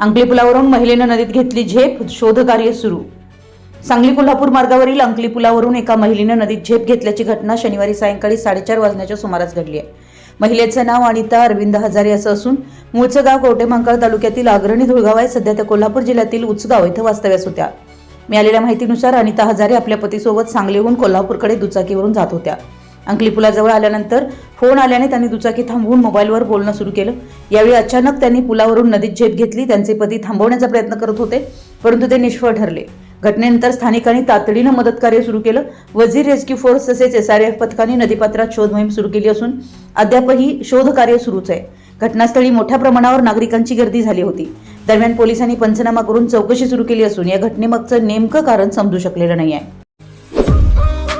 अंकली पुलावरून महिलेनं नदीत घेतली झेप शोधकार्य सुरू. सांगली कोल्हापूर मार्गावरील अंकली पुलावरून एका महिलेनं नदीत झेप घेतल्याची घटना शनिवारी सायंकाळी साडेचार वाजण्याच्या सुमारास घडली आहे. महिलेचं नाव अनिता अरविंद हजारे असं असून मूळचं गाव कवटेमहांकाळ तालुक्यातील अग्रणी धुळगाव आहे. सध्या त्या कोल्हापूर जिल्ह्यातील उचगाव इथं वास्तव्यास होत्या. मिळालेल्या माहितीनुसार अनिता हजारे आपल्या पतीसोबत सांगलीहून कोल्हापूरकडे दुचाकीवरून जात होत्या. अंकली पुलाजवळ आल्यानंतर फोन आल्याने त्यांनी दुचाकी थांबवून मोबाईलवर बोलणं सुरू केलं. यावेळी अचानक त्यांनी पुलावरून नदीत झेप घेतली. त्यांचे पती थांबवण्याचा प्रयत्न करत होते परंतु ते निष्फळ ठरले. घटनेनंतर स्थानिकांनी तातडीनं मदत कार्य सुरू केलं. वजीर रेस्क्यू फोर्स तसेच एसआरएफ पथकाने नदीपात्रात शोध मोहीम सुरू केली असून अद्यापही शोध कार्य सुरूच आहे. घटनास्थळी मोठ्या प्रमाणावर नागरिकांची गर्दी झाली होती. दरम्यान पोलिसांनी पंचनामा करून चौकशी सुरू केली असून या घटनेमागचं नेमकं कारण समजू शकलेलं नाही आहे